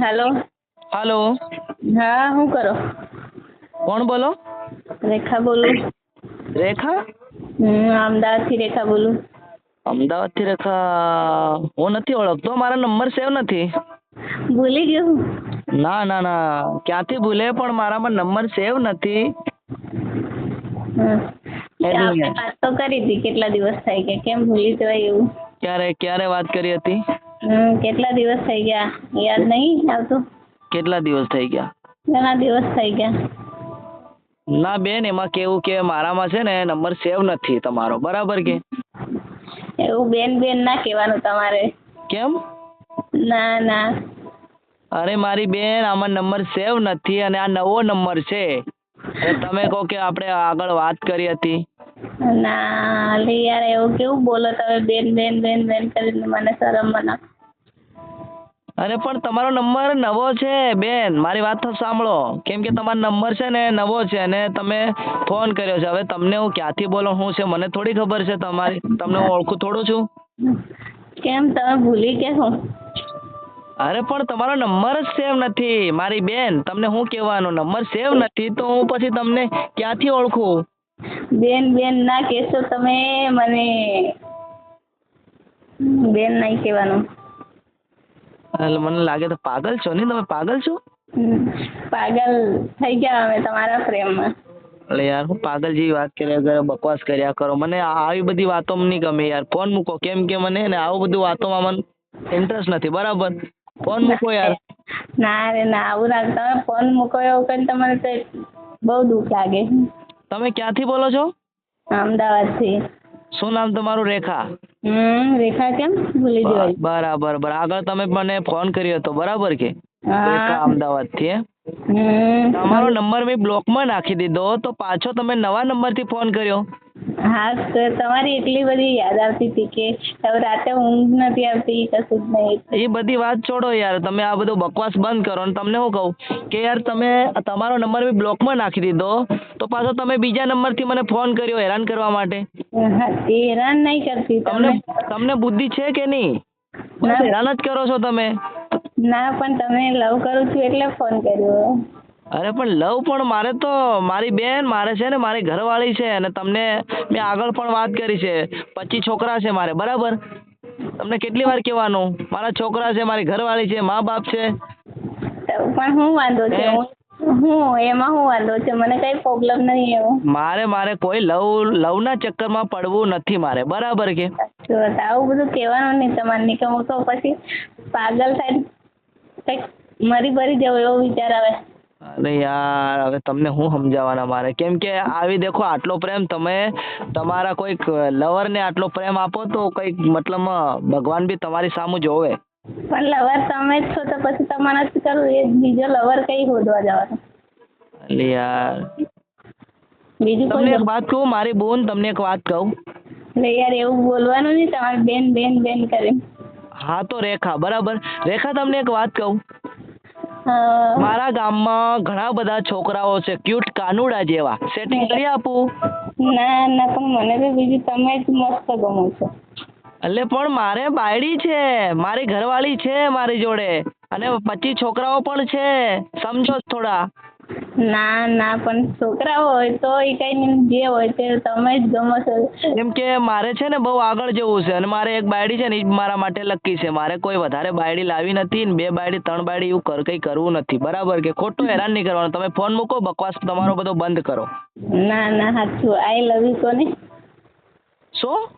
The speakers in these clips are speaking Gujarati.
હેલો. હાલો. હા શું કરો? કોણ બોલો? રેખા બોલું. રેખા? હમ અમદાવાદથી રેખા બોલું. અમદાવાદથી રેખા હું નથી ઓળખતો મારા નંબર સેવ નથી. ભૂલી ગયો ના ના ના ક્યાંથી ભૂલે પણ મારામાં નંબર સેવ નથી. આપણે વાત તો કરી હતી કેટલા દિવસ થાય કે કેમ ભૂલી જવાય એવું? ક્યારે ક્યારે વાત કરી હતી? હમ કેટલા દિવસ થઈ ગયા? યાદ નહીં આવતું? કેટલા દિવસ થઈ ગયા? ઘણા દિવસ થઈ ગયા. ના બેન એમાં કેવું કે મારામાં છે ને નંબર સેવ નથી તમારો. બરાબર કે? એવું બેન બેન ના કહેવાનું તમારે. કેમ? ના ના. અરે મારી બેન આમાં નંબર સેવ નથી અને આ નવો નંબર છે. તમે કહો કે આપણે આગળ વાત કરી હતી. ના લે યાર એવું કેવું બોલો તમે બેન બેન બેન બેન કરીને મને શરમ મના અરે પણ તમારો નંબર નવો છે બેન. મારી વાત તો સાંભળો. કેમ કે તમારો નંબર છે ને નવો છે અને તમે ફોન કર્યો છે. હવે તમને હું ક્યાંથી બોલો શું છે? મને થોડી ખબર છે તમારી. તમને હું ઓળખું થોડું છું? કેમ તમે ભૂલી કે અરે પણ તમારો નંબર જ સેવ નથી મારી બેન. તમને હું કહેવાનું? નંબર સેવ નથી તો હું પછી તમને ક્યાંથી ઓળખું? બેન બેન ના કહેશો તમે મને બેન નહીં કહેવાનું. એટલે મને લાગે તો પાગલ છો નહીં? તમે પાગલ છો? પાગલ થઈ ગયા અમે તમારા પ્રેમમાં. એટલે યાર હું પાગલ જેવી વાત કર્યા કરો બકવાસ કર્યા કરો. મને આવી બધી વાતો નહીં ગમે યાર. ફોન મૂકો. કેમ કે મને ને આવું બધું વાતોમાં મને ઇન્ટરેસ્ટ નથી. બરાબર? ફોન મૂકો યાર. ના રે ના આવું ના. તમે ફોન મૂકો એવું કરીને તમારે તો બહુ દુઃખ લાગે. તમે ક્યાંથી બોલો છો? અમદાવાદથી. શું નામ તમારું રેખા? રેખા કેમ? ભૂલી જવાય. બરાબર બરાબર. આગળ તમે મને ફોન કર્યો હતો બરાબર કે? રેખા હા. અમદાવાદથી તમારો નંબર મેં બ્લોકમાં નાખી દીધો તો પાછો તમે નવા નંબરથી ફોન કર્યો. હા તો તમારી એટલી બધી યાદ આવતી હતી કે હવે રાતે ઊંઘ નથી આવતી કશું જ નહીં. એ બધી વાત છોડો યાર તમે આ બધો બકવાસ બંધ કરો અને તમને હું કહું કે યાર તમે તમારો નંબર મેં બ્લોકમાં નાખી દીધો તો પાછો તમે બીજા નંબરથી મને ફોન કર્યો હેરાન કરવા માટે. હેરાન નહીં કરતી તમને તમને બુદ્ધિ છે કે નહીં? હેરાન જ કરો છો તમે. ના પણ તમે લવ કરું છું એટલે ફોન કર્યો. અરે પણ લવ પણ મારે તો મારી બેન મારે છે ને મારી ઘરવાળી છે અને તમને મેં આગળ પણ વાત કરી છે. પચીસ છોકરા છે મારે બરાબર? તમને કેટલી વાર કહેવાનું? મારા છોકરા છે મારી ઘરવાળી છે મા બાપ છે. પણ હું વાંધો છે? હે? એમાં હું વાંધો છે? મને કઈ પ્રોબ્લેમ નહીં એવો. મારે મારે કોઈ લવ લવના ચક્કરમાં પડવું નથી મારે. બરાબર કે? તો આવું બધું કહેવાનું નહીં તમારે. કે હું તો પછી પાગલ થાય કંઈક મરી ભરી જવું એવો વિચાર આવે. અરે યાર હવે તમને હું સમજાવવાના મારે? કેમ કે આવી દેખો આટલો પ્રેમ તમે તમારા કોઈક લવરને આટલો પ્રેમ આપો તો કંઈક મતલબ ભગવાન બી તમારી સામું જોવે. પણ લવર તમે જ છો તો પછી તમારે જ કરવું? એ બીજો લવર કઈ શોધવા જવાનો? એટલે યાર. બીજું તમને કોઈ એક વાત કહું મારી બોન તમને એક વાત કહું. એટલે યાર એવું બોલવાનું નહીં તમારે બેન બેન બેન કરીને હા તો રેખા બરાબર. રેખા તમને એક વાત કહું. હા. મારા ગામમાં ઘણા બધા છોકરાઓ છે ક્યુટ કાનુડા જેવા. સેટિંગ કરી આપું? ના ના પણ મને તો બીજું તમે જ મસ્ત ગમો છો. એટલે પણ મારે બાયડી છે. મારી ઘરવાળી છે મારી જોડે. અને પચીસ છોકરાઓ પણ છે. સમજો થોડા. ના ના પણ છોકરાઓ હોય તો એ કઈ જે હોય તે તમે જ ગમો છો. કેમ કે મારે છે ને બહુ આગળ જવું છે. અને મારે એક બાયડી છે ને એ મારા માટે લકી છે. મારે કોઈ વધારે બાયડી લાવી નથી ને બે બાયડી ત્રણ બાયડી એવું કર કંઈ કરવું નથી. બરાબર કે? ખોટું હેરાન નહીં કરવાનું. તમે ફોન મૂકો બકવાસ તમારો બધો બંધ કરો. ના ના સાચું આઈ લવ યુ કોને? શું?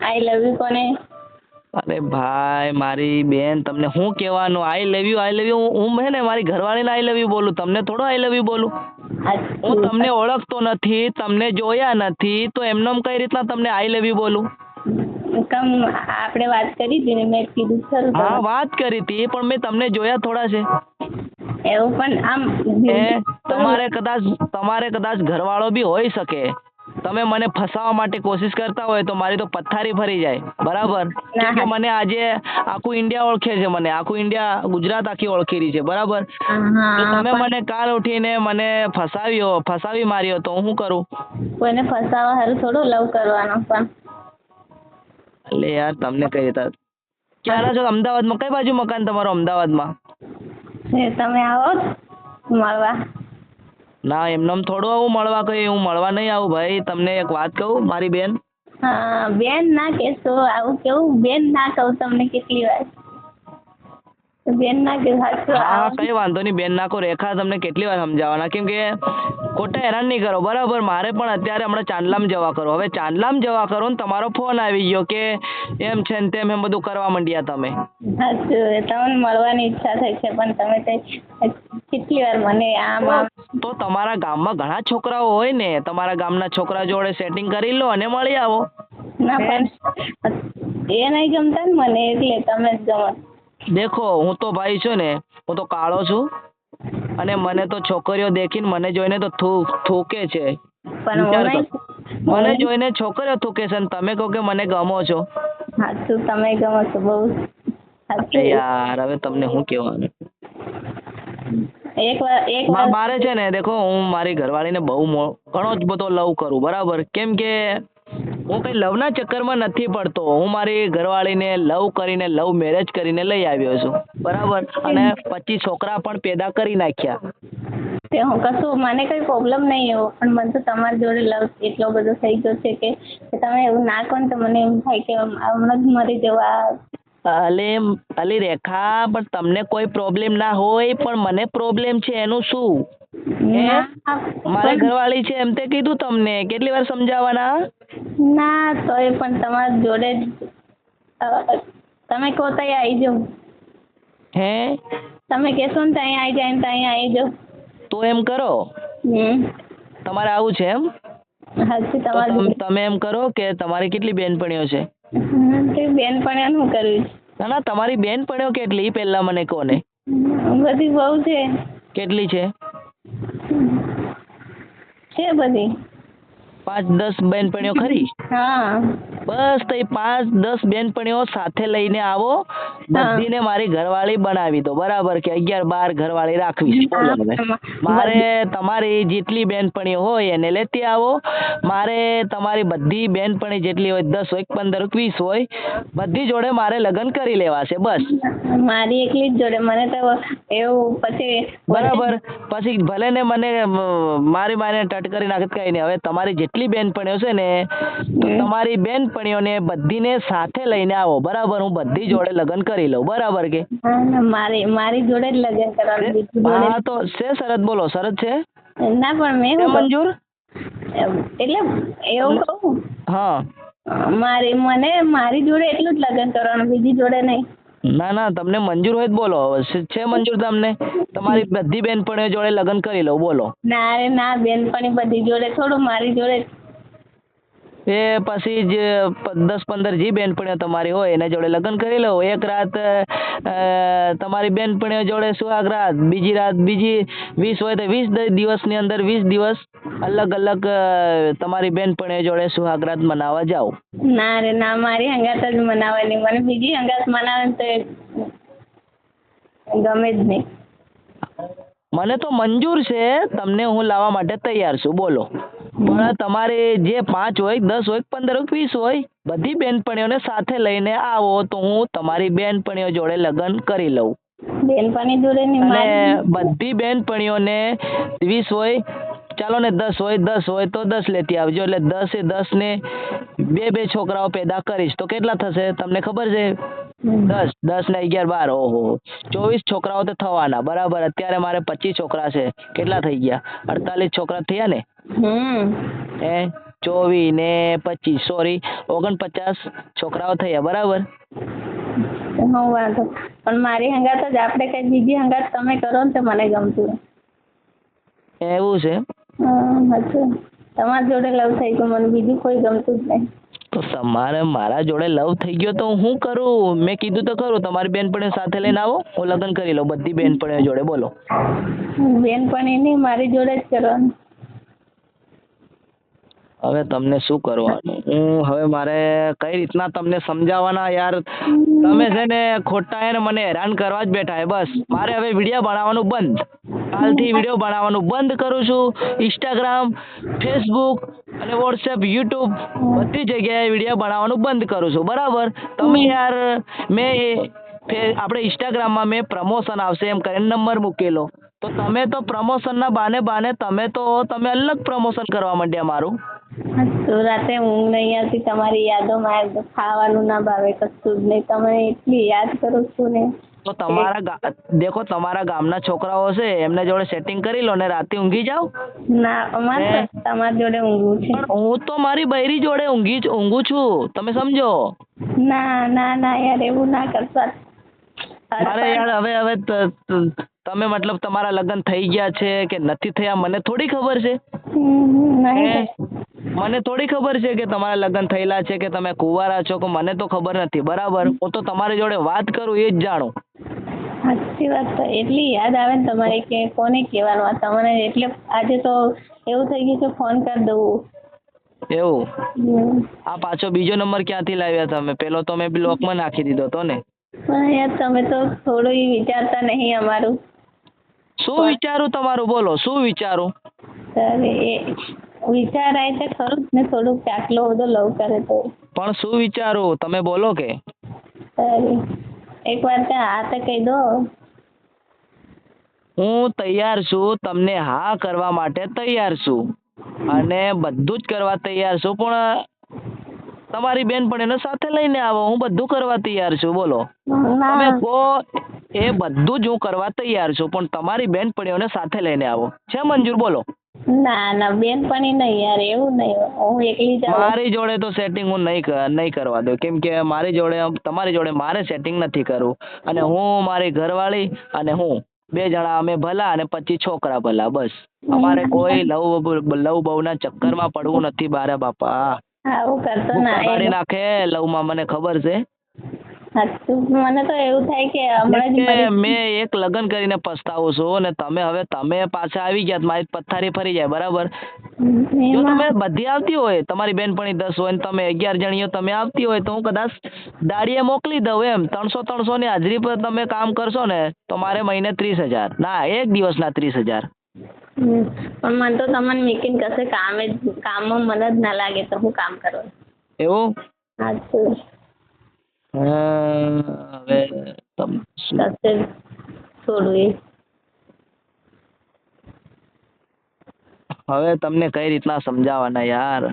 આઈ લવ યુ કોને? અરે ભાઈ મારી બેન તમને શું કહેવાનું? I love you I love you હું હે ને મારી ઘરવાળીને આઈ લવ યુ બોલું. તમને થોડો આઈ લવ યુ બોલું. હું તમને ઓળખતો નથી તમને જોયા નથી તો એમનેમ કઈ રીતના તમને આઈ લવ યુ બોલું? કમ આપણે વાત કરી હતી ને મેં કીધું ખરું હા વાત કરી હતી પણ મેં તમને જોયા થોડા છે. એવું પણ આમ તમારે કદાચ તમારે કદાચ ઘરવાળો બી હોઈ શકે. તમે મને ફસાવવા માટે કોશિશ કરતા હોય તો મારી તો પથ્થારી ફરી જાય. બરાબર? કેમ કે મને આજે આખું ઇન્ડિયા ઓળખે છે મને. આખું ઇન્ડિયા ગુજરાત આખી ઓળખેલી છે. બરાબર? તો તમે મને કાલ ઉઠીને મને ફસાવ્યો ફસાવી માર્યો તો હું કરું? કોઈને ફસાવા હારું થોડું લવ કરવાનો પણ. એટલે યાર તમને કઈ હતા ક્યારે છો? અમદાવાદમાં? કઈ બાજુ મકાન તમારું અમદાવાદમાં? તમે આવો મળવા. ના, એમનેમ થોડું આવું મળવા કહ્યું હું મળવા નહીં આવું ભાઈ. તમને એક વાત કહું, મારી બેન? હા, બેન ના કહેશો, આવું કેવું? બેન ના કહું તમને કેટલી વાર. બેન ના સાચું હા કઈ વાંધો નહીં. બેન નાખો રેખા તમને કેટલી વાર સમજાવવાના? કેમ કે ખોટા હેરાન નહીં કરો બરાબર? મારે પણ અત્યારે હમણાં ચાંદલામ જવા કરો. હવે ચાંદલામ જવા કરો ને તમારો ફોન આવી ગયો કે એમ છે ને તેમ એમ બધું કરવા માંડ્યા તમે. સાચું તમને મળવાની ઈચ્છા થઈ છે પણ તમે કઈ કેટલી વાર મને આમ તો તમારા ગામમાં ઘણા છોકરાઓ હોય ને તમારા ગામના છોકરા જોડે સેટિંગ કરી લો અને મળી આવો. ના પણ એ નહીં ગમતા ને મને એટલે તમે જ ગમો દેખો હું તો ભાઈ છું ને હું તો કાળો છું. અને મને તો છોકરીઓ દેખીને મને જોઈને તો થૂકે છે. હું. મને જોઈને છોકરીઓ થૂકે છે ને તમે કહો કે મને ગમો છો. સાચું તમે ગમો છો બહુ યાર હવે તમને શું કહેવાનું? એક વાર એક વાર. મારે છે ને દેખો હું મારી ઘરવાળીને બહુ ઘણો જ બધો લવ કરું બરાબર? કેમ કે હું કઈ લવના ચક્કરમાં નથી પડતો. હું મારી ઘરવાળીને લવ કરીને લવ મેરેજ કરીને લઈ આવ્યો છું. બરાબર? અને પછી છોકરા પણ પેદા કરી નાખ્યા. તે હું કશું મને કઈ પ્રોબ્લેમ નહીં એવો. પણ મને તો તમારી જોડે લવ એટલો બધો થઈ ગયો છે કે તમે એવું ના કહો તો મને એમ થાય કે હમણાં જ મરી જવા અલે અલી રેખા પણ તમને કોઈ પ્રોબ્લેમ ના હોય પણ મને પ્રોબ્લેમ છે એનું શું? મારી ઘરવાળી છે એમ તે કીધું તમને. કેટલી વાર સમજાવવાના? ના તોય પણ તમારી જોડે જ તમે કહો તો અહીંયા આવી જાઉં હે? તમે કહેશો ને ત્યાં આવી જાય ને તો અહીંયા આવી જાઉં તો એમ કરો. તમારે આવું છે એમ? તમે એમ કરો કે તમારી કેટલી બેનપણીઓ છે? બેન પણ એનું કર્યું ના ના તમારી બેનપણીઓ કેટલી પહેલા મને કહો ને. બધી બહુ છે. કેટલી છે? છે બધી? પાંચ દસ બેનપણીઓ ખરી? હા. બસ તઈ પાંચ દસ બેનપણીઓ સાથે લઈને આવો. બધીને મારી ઘરવાળી બનાવી દો. બરાબર કે અગિયાર બાર ઘરવાળી રાખવી છે. બોલો હવે. મારે તમારી જેટલી બેનપણીઓ હોય એને લેતી આવો. મારે તમારી બધી બેનપણી જેટલી હોય દસ હોય પંદર વીસ હોય બધી જોડે મારે લગ્ન કરી લેવા છે બસ. મારી એકલી જ જોડે. મને તો એવું પછી બરાબર. પછી ભલે ને મને મારી મારીને ટટ કરી નાખે કઈ નહીં. હવે તમારી જેટલી બેનપણીઓ છે ને તમારી તમારી બેનપણીઓને બધીને સાથે લઈને આવો. બરાબર હું બધી જોડે લગ્ન કરી લઉં. બરાબર કે? મારી મારી જોડે જ લગ્ન કરવાનું હા તો છે શરત બોલો. શરત છે? ના પણ મેં? મંજૂર? એટલે એવું કહું? હા. મારી મને મારી જોડે એટલું જ લગ્ન કરવાનું બીજી જોડે નહીં. ના ના તમને મંજૂર હોય તો બોલો. છે મંજૂર તમને? તમારી બધી બેનપણીઓ જોડે લગ્ન કરી લઉં. બોલો. ના ના બેનપણી બધી જોડે થોડું મારી જોડે. એ પછી જ દસ પંદર જી બેનપણીઓ તમારી હોય એના જોડે લગ્ન કરી લો. એક રાત તમારી બેનપણીઓ જોડે સુહાગ રાત બીજી રાત બીજી વીસ હોય તો વીસ દિવસની અંદર વીસ દિવસ અલગ અલગ તમારી બેનપણીઓ જોડે સુહાગ રાત મનાવવા જાઓ. ના રે ના મારી હંગાત જ મનાવવાની. મને બીજી હંગાત મનાવે તો ગમે જ નહીં. મને તો મંજૂર છે. તમને હું લાવવા માટે તૈયાર છું. બોલો. પણ તમારે જે પાંચ હોય દસ હોય પંદર હોય વીસ હોય બધી બેનપણીઓને સાથે લઈને આવો તો હું તમારી બેનપણીઓ જોડે લગ્ન કરી લઉં. બેનપણી જોડે અને બધી બેનપણીઓને વીસ હોય ચાલો ને દસ હોય દસ હોય તો દસ લેતી આવજો. એટલે દસે દસ ને બે બે છોકરાઓ પેદા કરીશ તો કેટલા થશે? તમને ખબર છે? દસ દસ ને અગિયાર બાર. ઓહો. ચોવીસ છોકરાઓ તો થવાના. બરાબર. અત્યારે મારે પચીસ છોકરા છે. કેટલા થઈ ગયા? અડતાલીસ છોકરા થયા ને? હે? ચોવીસ ને પચીસ. સોરી ઓગણપચાસ છોકરાઓ થયા. બરાબર? હું વાંધો. પણ મારી હંગાત જ આપણે કઈ બીજી હંગાત તમે કરો ને તો મને ગમતું. એવું છે? હા તમારી જોડે લવ થઈ ગયું મને બીજું કોઈ ગમતું જ નહીં. તો તમારે મારા જોડે લવ થઈ ગયો તો હું કરું? મેં કીધું તો ખરું તમારી બેનપણીઓ સાથે લઈને આવો હું લગ્ન કરી લઉં બધી બેનપણીઓ જોડે બોલો. બેનપણી નહીં મારી જોડે જ કરવાનું. હવે તમને શું કરવાનું? હું હવે મારે કઈ રીતના તમને સમજાવવાના યાર? તમે છે ને ખોટા એને મને હેરાન કરવા જ બેઠા હે બસ. મારે હવે વીડિયો બનાવવાનું બંધ. કાલથી વીડિયો બનાવવાનું બંધ કરું છું. ઇન્સ્ટાગ્રામ ફેસબુક અને વોટ્સએપ યુટ્યુબ બધી જગ્યાએ વીડિયો બનાવવાનું બંધ કરું છું. બરાબર? તમે યાર, મેં આપણે ઇન્સ્ટાગ્રામમાં મેં પ્રમોશન આવશે એમ કરીને નંબર મૂકેલો. તો તમે તો પ્રમોશનના બાને બાને તમે તો, તમે અલગ પ્રમોશન કરવા માંડ્યા મારું. રાતે ઊંઘ નહીં આવતી, તમારી યાદોમાં મારે ખાવાનું ના ભાવે, કશું જ નહીં. તમે એટલી યાદ કરો છો ને. તો તમારા ગા- દેખો તમારા ગામના છોકરાઓ છે એમને જોડે સેટિંગ કરી લો ને રાતે ઊંઘી જાઓ. ના અમારે તમારી જોડે ઊંઘવું છે. પણ હું તો મારી બૈરી જોડે ઊંઘી ઊંઘું છું. તમે સમજો? ના ના ના યાર એવું ના કરતા. અરે યાર હવે હવે તમે મતલબ તમારા લગ્ન થઈ ગયા છે કે નથી થયા મને થોડી ખબર છે. મને થોડી ખબર છે કે તમારા લગ્ન થયેલા છે કે તમે કુંવારા છો કે મને તો ખબર નથી. બરાબર? હું તો તમારી જોડે વાત કરું એ જ જાણું. સાચી વાત તો એટલી યાદ આવે ને તમારે કે કોને કહેવાનું આ તમને એટલે આજે તો એવું થઈ ગયું છે ફોન કરી દઉં. એવું? આ પાછો બીજો નંબર ક્યાંથી લાવ્યા તમે? પેલો તો મેં બ્લોકમાં નાખી દીધો તો ને. પણ યાર તમે તો થોડું વિચારતા નહીં અમારું. શું વિચારું તમારું? બોલો શું વિચારું? સર એ વિચારાય છે ખરું ને થોડુંક આટલો બધો લવ કરે તો. પણ શું વિચારું? તમે બોલો કે. સર એક વાર ત્યાં હા તો કહી દો. હું તૈયાર છું તમને હા કરવા માટે તૈયાર છું. અને બધું જ કરવા તૈયાર છું પણ તમારી બેનપણીને સાથે લઈને આવો હું બધું કરવા તૈયાર છું બોલો. તમે કહો એ બધું જ હું કરવા તૈયાર છું પણ તમારી બેનપણીઓને સાથે લઈને આવો. છે મંજૂર બોલો. ના ના બેનપણી નહીં યાર એવું નહીં. હું એકલી જ મારી જોડે તો સેટિંગ હું નહીં નહીં કરવા દઉં. કેમ કે મારી જોડે તમારી જોડે મારે સેટિંગ નથી કરવું. અને હું મારી ઘરવાળી અને હું બે જણા અમે ભલા અને પછી છોકરા ભલા બસ. અમારે કોઈ લવ લવ બહુના ચક્કરમાં પડવું નથી બારે બાપા. આવું કરતો ના નાખે લવમાં મને ખબર છે. સાચું. મને તો એવું થાય કે હમણાં જ કે મેં એક લગ્ન કરીને પસ્તાવું છું અને તમે હવે તમે પાછા આવી ગયા તો મારી પથારી ફરી જાય બરાબર? જો તમે બધી આવતી હોય તમારી બેનપણી દસ હોય ને તમે અગિયાર જણીઓ તમે આવતી હોય તો હું કદાચ દાડીએ મોકલી દઉં એમ. ત્રણસો ત્રણસો ની હાજરી પર તમે કામ કરશો ને તો મારે મહિને ત્રીસ હજાર. ના એક દિવસના ત્રીસ હજાર. પણ મને તો તમને મેકિંગ કશે કામે કામમાં મને જ ના લાગે તો હું કામ કરું. એવું? સાચું. હવે તમ હવે તમને કઈ રીતના સમજાવવાના યાર?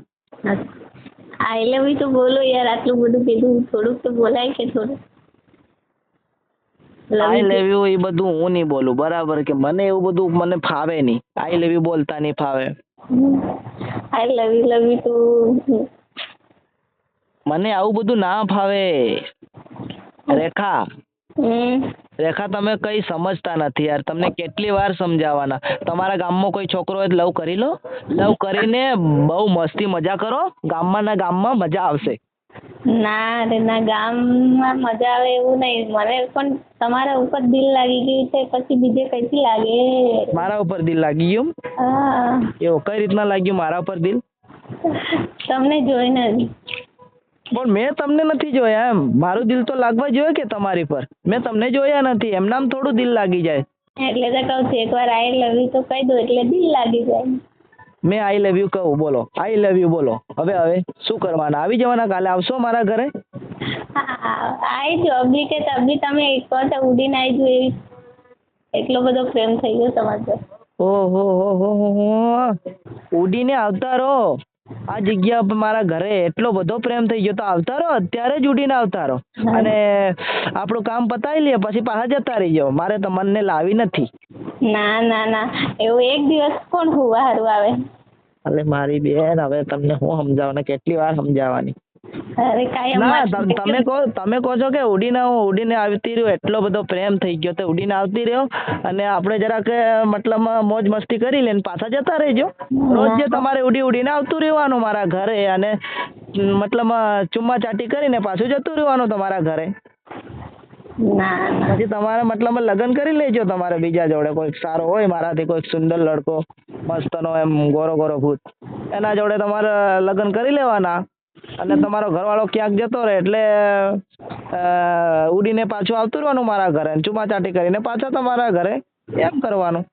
આઈ લવ યુ તો બોલો યાર આટલું બધું કીધું થોડુંક તો બોલાય કે થોડું આઈ લવ યુ એ બધું હું નહીં બોલું બરાબર કે મને એવું બધું મને ફાવે નહીં. આઈ લવ યુ બોલતા નહીં ફાવે. I love you love you તો મને આવું બધું ના ફાવે. રેખા. રેખા તમે કઈ સમજતા નથી યાર. તમને કેટલી વાર સમજાવવાના. તમારા ગામમાં કોઈ છોકરો હોય લવ કરી લો. લવ કરીને બહુ મસ્તી મજા કરો. ગામમાં ના ગામમાં મજા આવશે. ના રે ના ગામમાં મજા આવે એવું નહીં. મને પણ તમારા ઉપર દિલ લાગી ગયું છે પછી બીજે કઈથી લાગે? મારા ઉપર દિલ લાગી ગયું એવું કઈ રીતના લાગ્યું મારા ઉપર દિલ? તમને જોઈને. પણ મેં તમને નથી જોયા એમ. મારું દિલ તો લાગવા જોઈએ કે તમારી પર. મેં તમને જોયા નથી. એમનામ થોડું દિલ લાગી જાય. એટલે તો કહું છું એકવાર આઈ લવ યુ તો કહી દો એટલે દિલ લાગી જાય. મેં આઈ લવ યુ કહું બોલો. આઈ લવ યુ બોલો. હવે હવે શું કરવાના? આવી જવાના કાલે? આવશો મારા ઘરે? આઈ જો. અભી કે તબી તમે કહો તો ઉડીને આવી જોઈ એટલો બધો પ્રેમ થઈ ગયો તમારો. ઓહો હો હો હો હો. ઉડીને આવતા રહો. આ જગ્યા પર મારા ઘરે એટલો બધો પ્રેમ થઈ ગયો તો આવતા રહો અત્યારે જ ઉડીને આવતા રહો અને આપણું કામ પતાવી લઈએ પછી પાછા જતા રહીજો. મારે તમને લાવી નથી. ના ના ના. એવું એક દિવસ કોણ હુવા હારું આવે? અરે મારી બેન હવે તમને હું સમજાવવાને કેટલી વાર સમજાવવાની? ના તમ- તમે કહો તમે કહો છો કે ઉડીને હું ઉડીને આવતી રહ્યો એટલો બધો પ્રેમ થઈ ગયો તો ઉડીને આવતી રહ્યો અને આપણે જરાક મતલબ મોજ મસ્તી કરી લઈને પાછા જતા રહેજો. રોજ તમારે ઉડી ઉડીને આવતું રહેવાનું મારા ઘરે અને મતલબ ચુમ્મા ચાટી કરીને પાછું જતું રહેવાનું તમારા ઘરે. પછી તમારે મતલબ લગ્ન કરી લેજો તમારે બીજા જોડે. કોઈક સારો હોય મારાથી કોઈક સુંદર લડકો મસ્તનો એમ ગોરો ગોરો ભૂત. એના જોડે તમારે લગ્ન કરી લેવાના. અને તમારો ઘરવાળો ક્યાંક જતો રહે એટલે ઉડીને પાછું આવતું રહેવાનું મારા ઘરે અને ચુમ્મા ચાટી કરીને પાછા તમારા ઘરે. એમ કરવાનું.